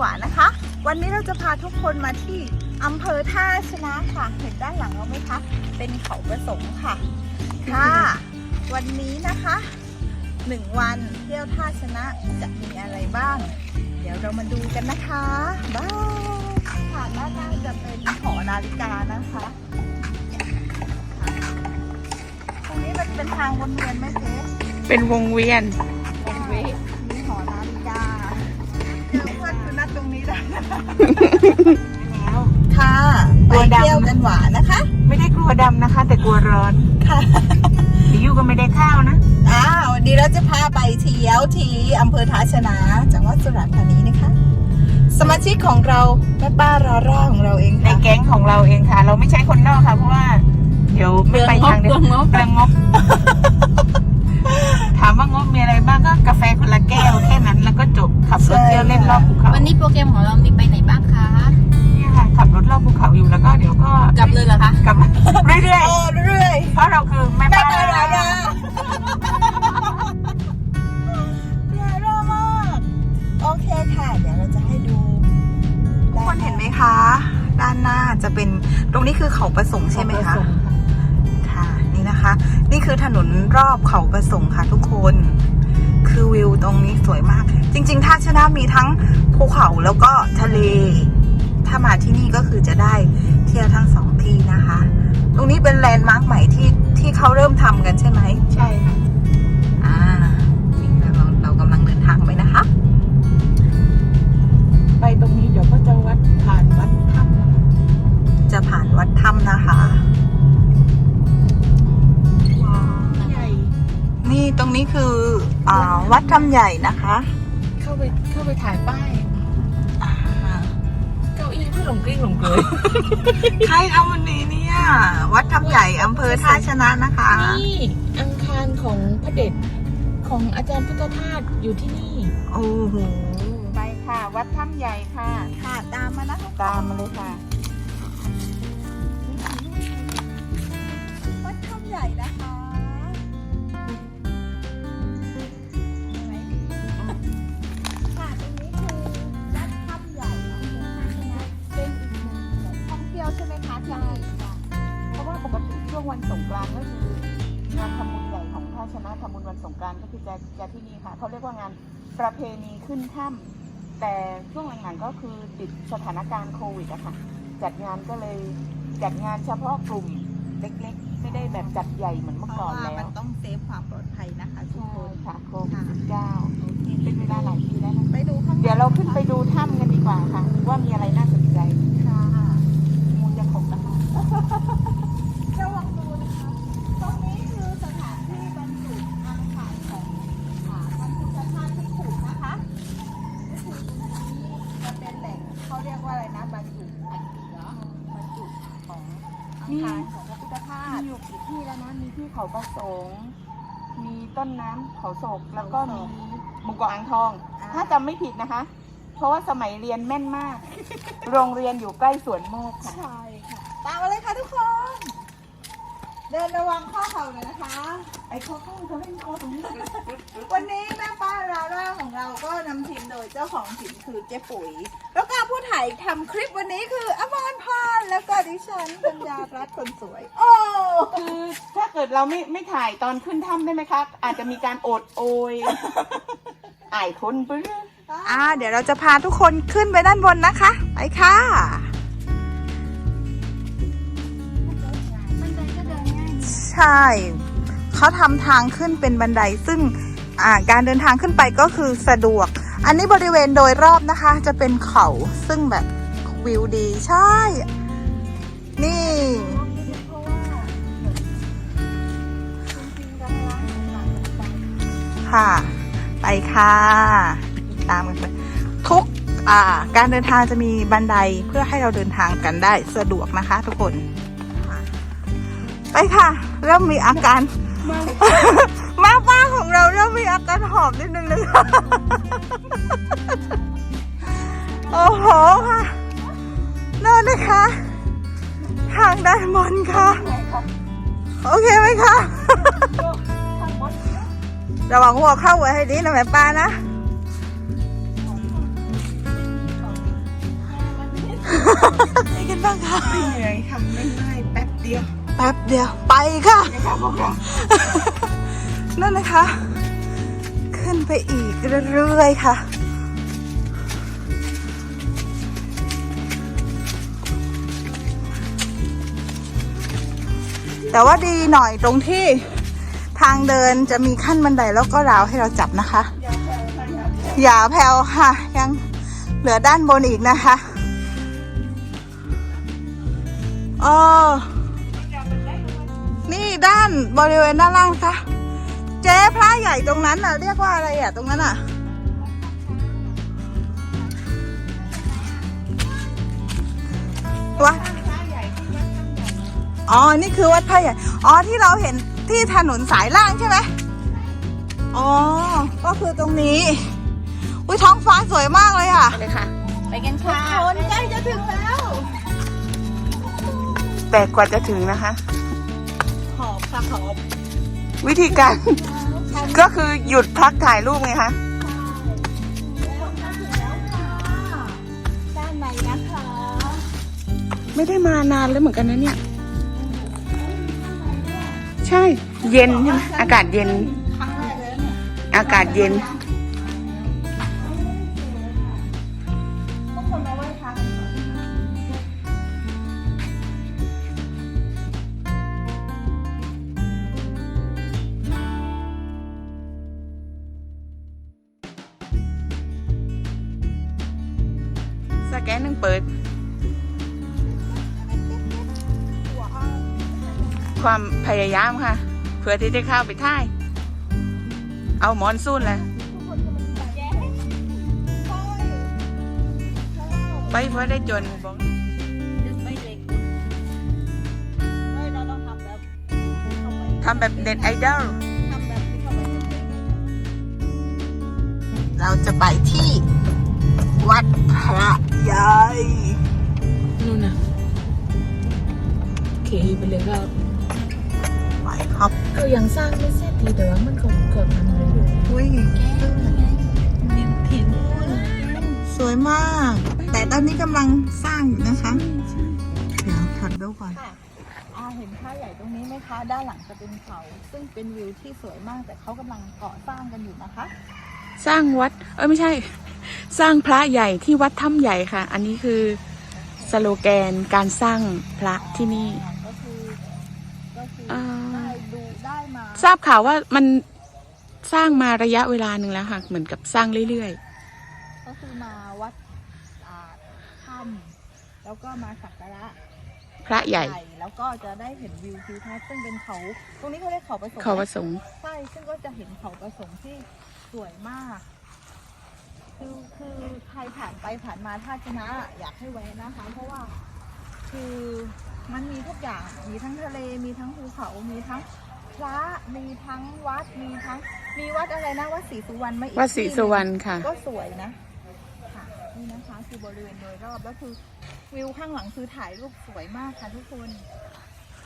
หวานนะคะ วันนี้เราจะพาทุกคนมาที่อำเภอท่าชนะค่ะ เห็นด้านหลังเราไหมคะ เป็นเขาประสงค์ค่ะ ค่ะ วันนี้นะคะหนึ่งวันเที่ยวท่าชนะจะมีอะไรบ้าง เดี๋ยวเรามาดูกันนะคะบ้ายค่ะด้านหน้าจะเป็นหอนาฬิกานะคะตรงนี้มันเป็นทางวนเวียนไหมเจ๊เป็นวงเวียน นัดตรงนี้ได้นะคะแล้วค่ะไปตัวดำเที่ยวกันหวานนะคะ ไม่ได้กลัวดำนะคะ แต่กลัวร้อนค่ะเดี๋ยวอยู่ก็ไม่ได้ข้าวนะอ่าวันนี้เราจะพาไปเที่ยวที่อำเภอท้าชนะจังหวัดสุราษฎร์ธานีนะคะ สมาชิกของเราแม่ป้าราร่าของเราเองในค่ะ แก๊งของเราเองค่ะ เราไม่ใช่คนนอกค่ะ เพราะว่า เดี๋ยวไม่ไปทางเดียวเปลืองงบถามว่างบมีอะไรบ้างก็กาแฟคนละแก้ว ยวเล่นรอบภูเขาวันนี้โปรแกรมของเรามีไปไหนบ้างคะ เนี่ยค่ะขับรถรอบภูเขาอยู่แล้วก็เดี๋ยวก็กลับเลยเหรอคะ กลับเรื่อยโอ้เรื่อยๆเพราะเราคือแม่แม่บ้านป้าราร่าราร่ามากโอเคค่ะ เดี๋ยวเราจะให้ดูทุกคนเห็นไหมคะ ด้านหน้าจะเป็นตรงนี้คือเขาประสงค์ใช่ไหมคะค่ะนี่นะคะ นี่คือถนนรอบเขาประสงค์ค่ะทุกคน คือวิวตรงนี้สวยมาก จริงๆท่าชนะมีทั้งภูเขาแล้วก็ทะเล ถ้ามาที่นี่ก็คือจะได้เที่ยวทั้งสองที่นะคะ ตรงนี้เป็นแลนด์มาร์คใหม่ที่ที่เขาเริ่มทำกันใช่ไหมใช่ค่ะอ่านี่เราเรากำลังเดินทางไปนะคะ ไปตรงนี้เดี๋ยวก็จะวัดผ่านวัดถ้ำจะผ่านวัดถ้ำนะคะใหญ่นี่ตรงนี้คืออ่าวัดถ้ำใหญ่นะคะ ไปถ่ายป้ายเก้าอี้เพื่อหลงกลิ้งหลงเกยใครทำวันนี้เนี่ย วัดถ้ำใหญ่อำเภอท่าชนะนะคะ นี่อังคารของพระเดชของอาจารย์พุทธทาสอยู่ที่นี่ โอ้โหไปค่ะ วัดถ้ำใหญ่ค่ะ ค่ะตามมานะตามมาเลยค่ะ วัดถ้ำใหญ่นะคะ ท่าชนะทำบุญวันสงกรานต์ก็คือจะจะที่นี่ค่ะเขาเรียกว่างานประเพณีขึ้นถ้ำแต่ช่วงหลังๆก็คือติดสถานการณ์โควิดอะค่ะจัดงานก็เลยจัดงานเฉพาะกลุ่มเล็กๆ ไม่ได้แบบจัดใหญ่เหมือนเมื่อเพก่อราะนว่าแล้วมันต้องเซฟความปลอดภัยนะคะทุกใช่คนค่ะโควิดสิบเก้าเป็นเวลาหลายปีแล้วนะไปดูข้างในเดี๋ยวเราขึ้นไปดูถ้ำกันดีกว่าค่ะ ว่ามีอะไรน่าสนใจค่ะมูลจะขบนะคะระวังดูนะคะ ตรงนี้คือสถานที่บรรจุอังคารของอ่าพระพุทธธาตุที่ขุดนะคะก็คือตรงนี้จะเป็นแหล่ง เขาเรียกว่าอะไรนะบรรจุอัฐิเหรอบรรจุของอังคารของพระพุทธธามีตุอยู่กี่ที่แล้วนะมีที่เขาประสงค์มีต้นน้ำเขาโศกแล้วก็มีหมุงเกาะอ่างทอง ถ้าจำไม่ผิดนะคะ เพราะว่าสมัยเรียนแม่นมาก โรงเรียนอยู่ใกล้สวนโมกค่ะ ใช่ค่ะ ตามมาเลยค่ะทุกคน เดินระวังข้อเข่าเลยนะคะ ไอ้ข้อเข้าจะเล่นข้อตรงนี้วันนี้แม่ป้าราร่าของเราก็นำทีมโดยเจ้าของถิ่นคือเจ๊ปุ๋ย แล้วก็ผู้ถ่ายทำคลิปวันนี้คืออมรพรแล้วก็ดิฉันปัญญารัตน์คนสวย โอ้ คือถ้าเกิดเราไม่ไม่ถ่ายตอนขึ้นถ้ำได้ไหมคะ อาจจะมีการโอดโอย อายคนเปื้ออ่า เดี๋ยวเราจะพาทุกคนขึ้นไปด้านบนนะคะ ไปค่ะ ง่ายใช่เขาทำทางขึ้นเป็นบันไดซึ่งการเดินทางขึ้นไปก็คือสะดวก อันนี้บริเวณโดยรอบนะคะ จะเป็นเขาซึ่งแบบวิวดีใช่ นี่ ค่ะ ไปค่ะ ตามกันไปทุกการเดินทางจะมีบันไดเพื่อให้เราเดินทางกันได้สะดวกนะคะทุกคน ไปค่ะ เริ่มมีอาการแม่ป้าของเราเริ่มมีอาการหอบนิดนึงเลยค่ะโอ้โหค่ะนั่นนะคะ ทางด้านบนค่ะ โอเคไหมคะระวังหัวเข้าไว้ให้ดีนะแม่ป้านะไปกันบ้างคะไม่เหนื่อยค่ะไม่ง่ายแป๊บเดียว แป๊บเดียวไปค่ะนะคะพวกเรานั่นนะคะ ขึ้นไปอีกเรื่อยๆค่ะ แต่ว่าดีหน่อยตรงที่ทางเดินจะมีขั้นบันไดแล้วก็ราวให้เราจับนะคะ อย่าแผ่วค่ะ ยังเหลือด้านบนอีกนะคะเออ นี่ด้านบริเวณด้านล่างค่ะเจ๊พระใหญ่ตรงนั้นน่ะ เรียกว่าอะไรอะ ตรงนั้นอะ วัดอ๋อ นี่คือวัดพระใหญ่ อ๋อ ที่เราเห็นที่ถนนสายล่างใช่ไหมอ๋อ ก็คือตรงนี้ อุ้ยท้องฟ้าสวยมากเลยอะเลยค่ะ ไปกันค่ะคนใกล้จะถึงแล้ว แต่กว่าจะถึงนะคะ หอบค่ะหอบวิธีการ ก็คือหยุดพักถ่ายรูปไงคะด้านในนะคะ ไม่ได้มานานแล้วเหมือนกันนะเนี่ย ใช่ เย็นใช่ไหมอากาศเย็น ครั้งแรกเลยเนี่ย อากาศเย็น แกนหนึ่งเปิด ความพยายามค่ะ เพื่อที่จะเข้าไปท่าย เอาหมอนสู้นแหละไปเพื่อได้จนบอกเราต้องทำแบบเข้าไปทำแบบเน็ตไอดอลทำแบบที่เข้าไปเราจะไปที่ วัดพระใหญ่นู่นน่ะโอเคไปเลยครับไปครับก็ยังสร้างไม่เสร็จทีแต่ว่ามันก็เกิดมันเลยอยู่อุ้ยแก้ไงดินถิ่นสวยมาก แต่ตอนนี้กำลังสร้างอยู่นะคะเดี๋ยวถอดดูก่อนอาเห็นผ้าใหญ่ตรงนี้ไหมคะ ด้านหลังจะเป็นเขา ซึ่งเป็นวิวที่สวยมากแต่เขากำลังก่อสร้างกันอยู่นะคะ สร้างวัด เอ้ยไม่ใช่ สร้างพระใหญ่ที่วัดถ้ำใหญ่ค่ะ อันนี้คือสโลแกนการสร้างพระที่นี่ ก็คือก็คืออ่า ได้ดูได้มาทราบข่าวว่ามันสร้างมาระยะเวลาหนึ่งแล้วค่ะ เหมือนกับสร้างเรื่อยก็คือมาวัดอ่าถ้ำแล้วก็มาสักการะๆ พระใหญ่แล้วก็จะได้เห็นวิวทิวทัศน์ซึ่งเป็นเขา ตรงนี้เขาเรียกเขาประสงค์เขาประสงค์ ใช่ซึ่งก็จะเห็นเขาประสงค์ที่ สวยมาก คือคือใครผ่านไปผ่านมาท่าชนะ อยากให้แวะนะคะ เพราะว่าคือมันมีทุกอย่างมีทั้งทะเลมีทั้งภูเขา มีทั้งพระมีทั้งวัดมีทั้งมีวัดอะไรนะวัดศรีสุวรรณไหมาอีกวัดศรีที่หนึ่งสุวรรณค่ะ ก็สวยนะค่ะนี่นะคะคือบริเวณโดยรอบแล้วคือวิวข้างหลังคือถ่ายรูปสวยมากค่ะทุกคน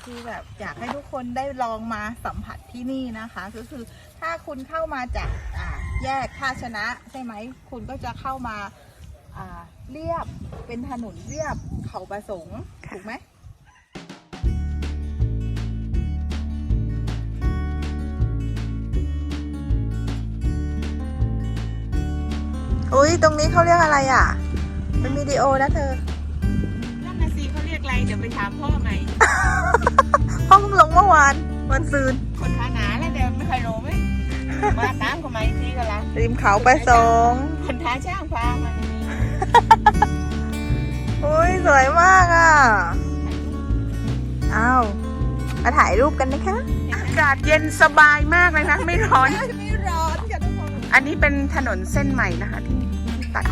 คือแบบอยากให้ทุกคนได้ลองมาสัมผัสที่นี่นะคะก็คือถ้าคุณเข้ามาจากอ่า แยกท่าชนะใช่ไหม คุณก็จะเข้ามาอ่าเรียบเป็นถนนเรียบเขาประสงค์ถูกไหมอุ้ยตรงนี้เขาเรียกอะไรอะเป็นวิดีโอนะเธอ นั่นน่ะสิเขาเรียกอะไร เดี๋ยวไปถามพ่อใหม่ห้องลงเมื่อวาน วันซืนคนท้าหนาแล้วเดี๋ยวไม่เคยรู้ไหม มาตามเขาไหมาอีกทีก็แล้วริมเขาประสงค์คนท้าช่างพามานี่อุ้ยสวยมากอะอ้าวมาถ่ายรูปกันนะคะอากาศเย็นสบายมากเลยนะไม่ร้อนไม่ร้อนค่ะทุกคนอันนี้เป็นถนนเส้นใหม่นะคะที่ที่ตัด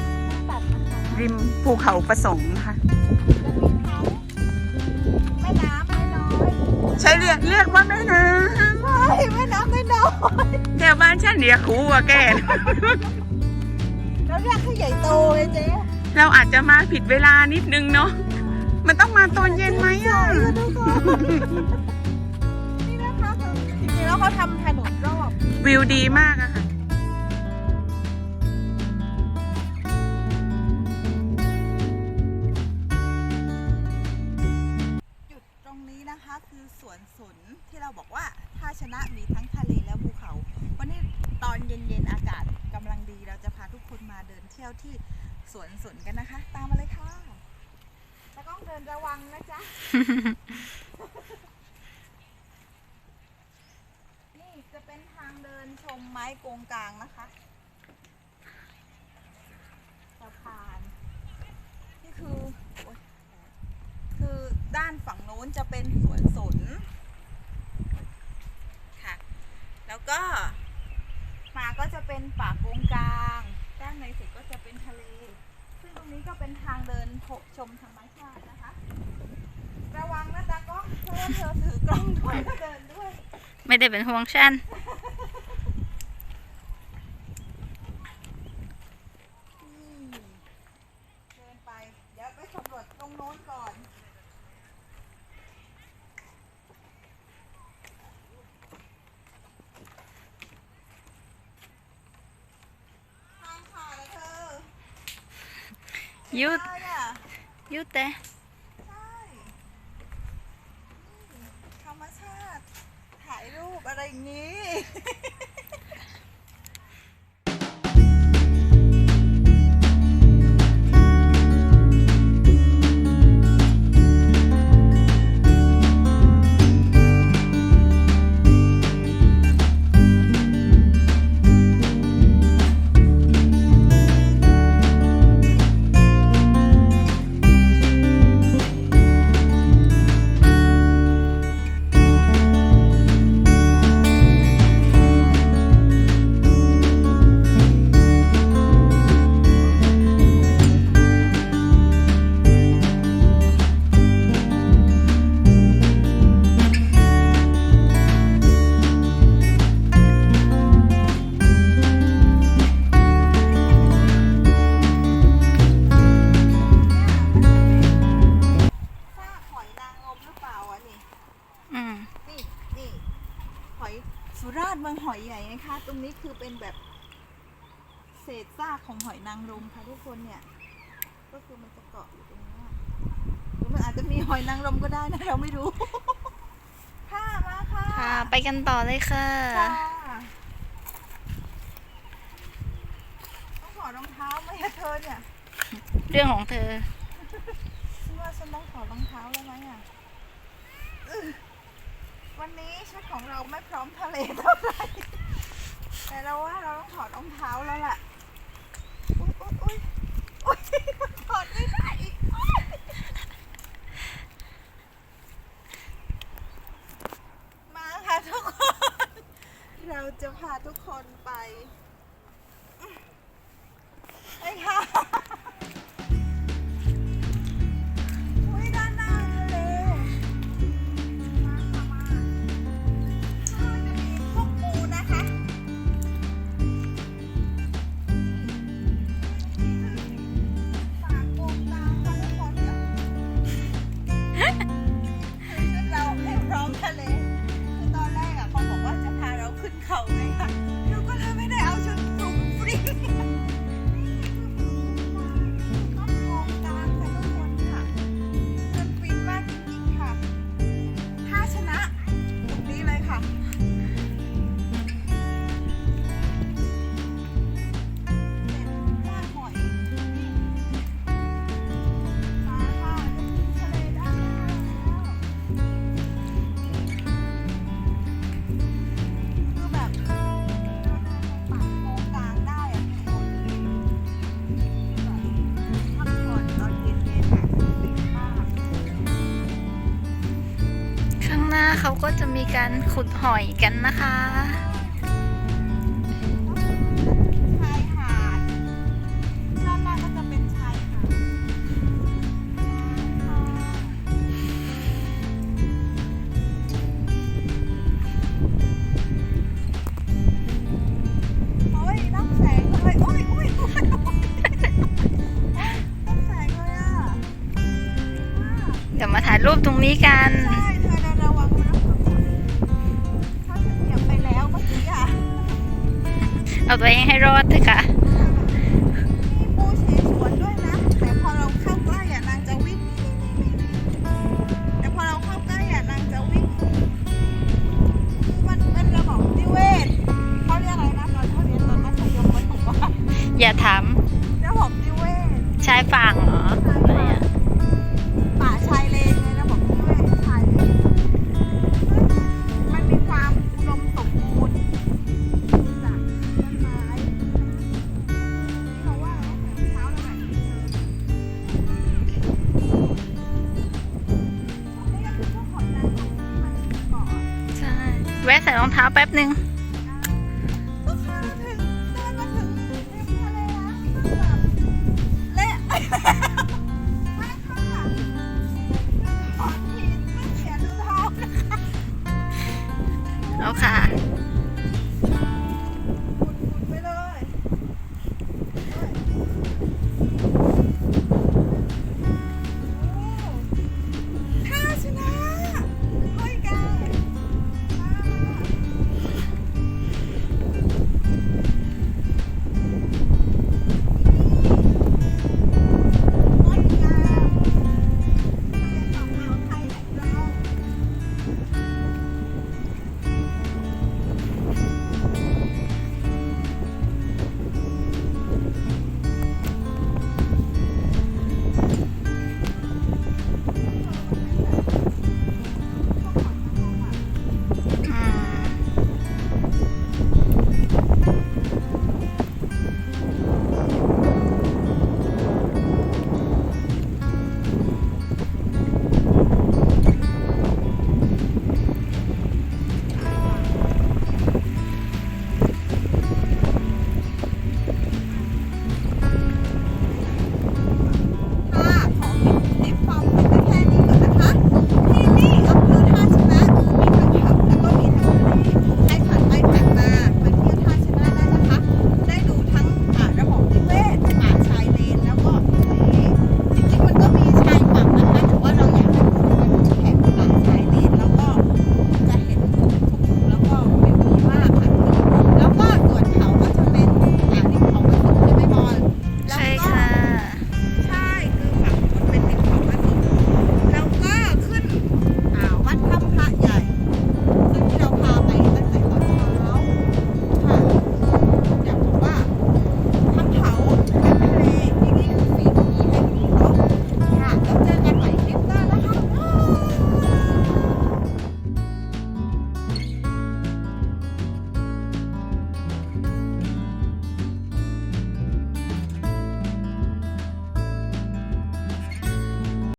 ตัดนะคะริมภูเขาประสงค์นะคะแม่น้ำแม่น้อยใช้เรียกเรียกว่าแม่น้ใช่แม่น้ำแม่น้อยำแถวบ้านฉันเรียกคูว่าแกเราเรียกให้ใหญ่โตเลยเจ๊เราอาจจะมาผิดเวลานิดนึงเนาะมันต้องมาตอนเย็นไหมอะนี่นะคะคือจริงๆแล้วเขาทำถนนรอบวิวดีมากอะ สวนสนที่เราบอกว่าท่าชนะมีทั้งทะเลและภูเขา วันนี้ตอนเย็นๆอากาศกำลังดีเราจะพาทุกคนมาเดินเที่ยวที่สวนสนกันนะคะ ตามมาเลยค่ะแล้วก็เดินระวังนะจ๊ะ นี่จะเป็นทางเดินชมไม้โกงกลางนะคะพาน นี่คือโอ๊ยคือ ด้านฝั่งโน้นจะเป็นสวนสนค่ะ แล้วก็ มาก็จะเป็นป่าโกงกลาง ด้านในสุดก็จะเป็นทะเล ซึ่งตรงนี้ก็เป็นทางเดินชมธรรมชาตินะคะ ระวังนะจ๊ะกล้องเพราเธอถือกล้องด้วยแล้วเดินด้วย ไม่ได้เป็นห่วงฉัน เดินไป เดี๋ยวไปสำรวจตรงโน้นก่อน ทางผ่านแล้วเธอ ห ยุดได้อะหยุดแต่ใช่นี่ธรรมชาติ ถ่ายรูปอะไรอย่างนี้ อยสุราษฎร์เมืองหอยใหญ่ไงคะ ตรงนี้คือเป็นแบบเศษซากของหอยนางรมค่ะทุกคนเนี่ย ก็คือมันจะเกาะอยู่ตรงเนี้ยหรือมันอาจจะมีหอยนางรมก็ได้นะเราไม่รู้ ค่ะมาค่ะค่ะ ไปกันต่อเลยค่ะค่ะต้องถอดรองเท้าไหมอะเธอเนี่ยเรื่องของเธอ ฉันว่าฉันต้องถอดรองเท้าแล้วไหมอะอึ๊ะ วันนี้ชุดของเราไม่พร้อมทะเลเท่าไหร่ เขาก็จะมีการขุดหอยกันนะคะชายหาดด้านล่างก็จะเป็นชายหาดโอ้ยน้ำแสงเลยโอ้ยโอ้ยโอ้ยน้ำแสงเลยอะ เดี๋ยวมาถ่ายรูปตรงนี้กัน เอาตัวเองให้รอดเถอะค่ะมีปูเฉสวนด้วยนะ แต่พอเราเข้าใกล้อะนางจะวิ่งแต่พอเราเข้าใกล้อะนางจะวิ่งมันเป็นระบบนิเวศเขาเรียกอะไรนะตอนเขาเรียนตอนมัธยมมันบอกว่อย่าถามระบบนิเวศชายฝั่งเหรอ ป๊บหนึ่ง